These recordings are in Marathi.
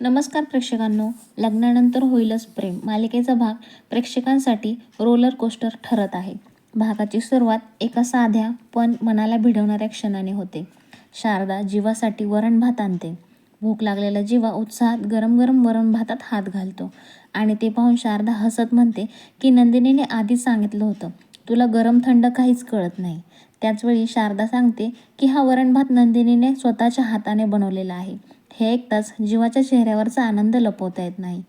नमस्कार प्रेक्षकांनो. लग्नानंतर होईलच प्रेम. मालिकेचा भाग प्रेक्षकांसाठी रोलर कोस्टर ठरत आहे. भागाची सुरुवात एका साध्या पण मनाला भिडवणाऱ्या क्षणाने होते. शारदा जीवासाठी वरण भात आणते. भूक लागलेला जीवा उत्साहात गरम गरम वरण भातात हात घालतो. आणि ते पाहून शारदा हसत म्हणते की नंदिनीने आधीच सांगितलं होतं. तुला गरम थंड काहीच कळत नाही. त्याचवेळी शारदा सांगते की हा वरण भात नंदिनीने स्वतःच्या हाताने बनवलेला आहे. हे ऐकताच जीवाच्या चेहऱ्यावरचा आनंद लपवता येत नाही.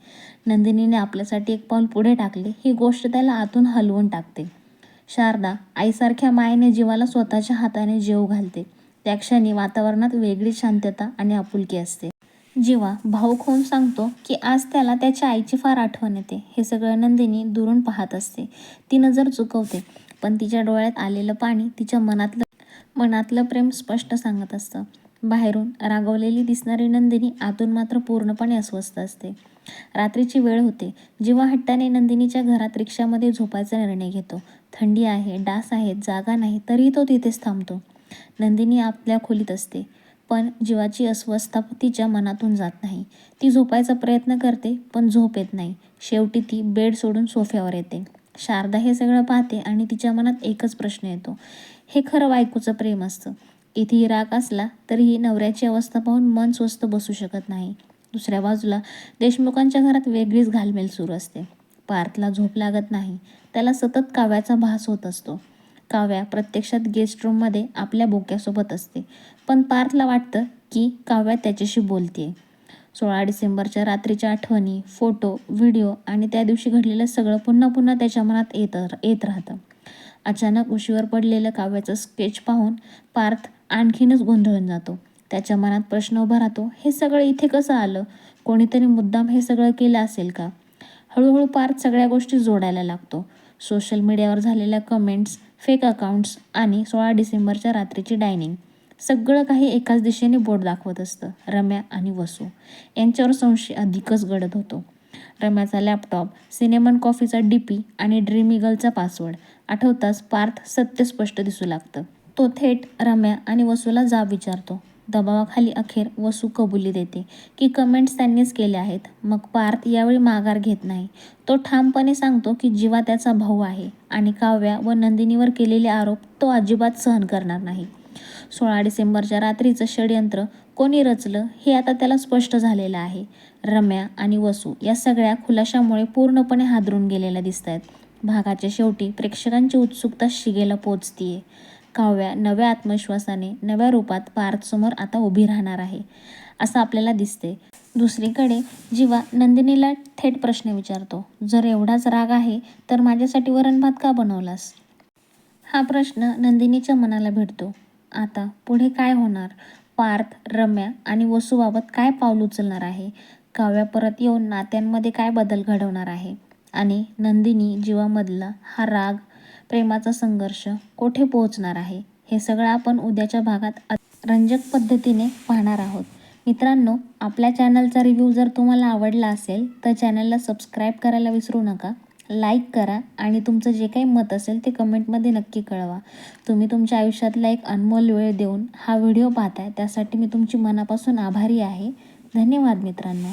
नंदिनीने आपल्यासाठी एक पाऊल पुढे टाकले. ही गोष्ट त्याला आतून हलवून टाकते. शारदा आईसारख्या मायेने जीवाला स्वतःच्या हाताने जेव घालते. त्या क्षणी वातावरणात वेगळी शांतता आणि आपुलकी असते. जीवा भाऊक होऊन सांगतो की आज त्याला त्याच्या आईची फार आठवण येते. हे सगळं नंदिनी दुरून पाहत असते. ती नजर चुकवते पण तिच्या डोळ्यात आलेलं पाणी तिच्या मनातलं मनातलं प्रेम स्पष्ट सांगत असतं. बाहेरून रागवलेली दिसणारी नंदिनी आतून मात्र पूर्णपणे अस्वस्थ असते. रात्रीची वेळ होते. जेव्हा हट्टाने नंदिनीच्या घरात रिक्षामध्ये झोपायचा निर्णय घेतो. थंडी आहे डास आहेत जागा नाही तरीही तो तिथेच थांबतो. नंदिनी आपल्या खोलीत असते. पण जीवाची अस्वस्थता तिच्या मनातून जात नाही. ती झोपायचा प्रयत्न करते पण झोप येत नाही. शेवटी ती बेड सोडून सोफ्यावर येते. शारदा हे सगळं पाहते आणि तिच्या मनात एकच प्रश्न येतो. हे खरं बायकोचं प्रेम असतं. कितीही राग असला तरीही नवऱ्याची अवस्था पाहून मन स्वस्थ बसू शकत नाही. दुसऱ्या बाजूला देशमुखांच्या घरात वेगळीच घालमेल सुरू असते. पार्थला झोप लागत नाही. त्याला सतत काव्याचा भास होत असतो. काव्या प्रत्यक्षात गेस्ट रूममध्ये आपल्या बोक्यासोबत असते. पण पार्थला वाटतं की काव्या त्याच्याशी बोलते. सोळा डिसेंबरच्या रात्रीच्या आठवणी फोटो व्हिडिओ आणि त्या दिवशी घडलेलं सगळं पुन्हा पुन्हा त्याच्या मनात येत येत राहतं. अचानक उशीवर पडलेलं काव्याचं स्केच पाहून पार्थ आणखीनच गोंधळून जातो. त्याच्या मनात प्रश्न उभा राहतो हे सगळं इथे कसं आलं? कोणीतरी मुद्दाम हे सगळं केलं असेल का? हळूहळू पार्थ सगळ्या गोष्टी जोडायला लागतो. सोशल मीडियावर झालेल्या कमेंट्स फेक अकाउंट्स आणि सोळा डिसेंबरच्या रात्रीची डायनिंग सगळं काही एकाच दिशेने बोट दाखवत असतं रम्या आणि वसू. यांच्यावर संशय अधिकच गडद होतो. रम्याचा लॅपटॉप सिनेमन कॉफीचा डी पी आणि ड्रीम इगलचा पासवर्ड आठवताच पार्थ सत्य स्पष्ट दिसू लागतं. तो थेट रम्या आणि वसूला जाब विचारतो. दबावाखाली अखेर वसू कबुली देते की कमेंट्स त्यांनीच केले आहेत. मग पार्थ यावेळी माघार घेत नाही. तो ठामपणे सांगतो की जीवा त्याचा भाऊ आहे आणि काव्या व नंदिनीवर केलेले आरोप तो अजिबात सहन करणार नाही. सोळा डिसेंबरच्या रात्रीचं षडयंत्र कोणी रचलं हे आता त्याला स्पष्ट झालेलं आहे. रम्या आणि वसू या सगळ्या खुलाशामुळे पूर्णपणे हादरून गेलेल्या दिसत आहेत भागाच्या शेवटी प्रेक्षकांची उत्सुकता शिगेला पोचतीये. काव्या नव्या आत्मविश्वासाने नव्या रूपात पार्थसमोर आता उभी राहणार आहे असं आपल्याला दिसते. दुसरीकडे जीवा नंदिनीला थेट प्रश्न विचारतो जर एवढाच राग आहे तर माझ्यासाठी वरणभात का बनवलास? हा प्रश्न नंदिनीच्या मनाला भेटतो आता पुढे काय होणार? पार्थ रम्या आणि वसूबाबत काय पाऊल उचलणार आहे? काव्या परत येऊन नात्यांमध्ये काय बदल घडवणार आहे? आणि नंदिनी जीवामधला हा राग प्रेमाचा संघर्ष कोठे पोहोचणार आहे हे सगळं आपण उद्याच्या भागात रंजक पद्धतीने पाहणार आहोत. मित्रांनो आपल्या चॅनलचा रिव्ह्यू जर तुम्हाला आवडला असेल तर चॅनलला सबस्क्राईब करायला विसरू नका लाईक करा आणि तुमचं जे काही मत असेल ते कमेंटमध्ये नक्की कळवा. तुम्ही तुमच्या आयुष्यातला एक अनमोल वेळ देऊन हा व्हिडिओ पाहताय त्यासाठी मी तुमची मनापासून आभारी आहे. धन्यवाद मित्रांनो.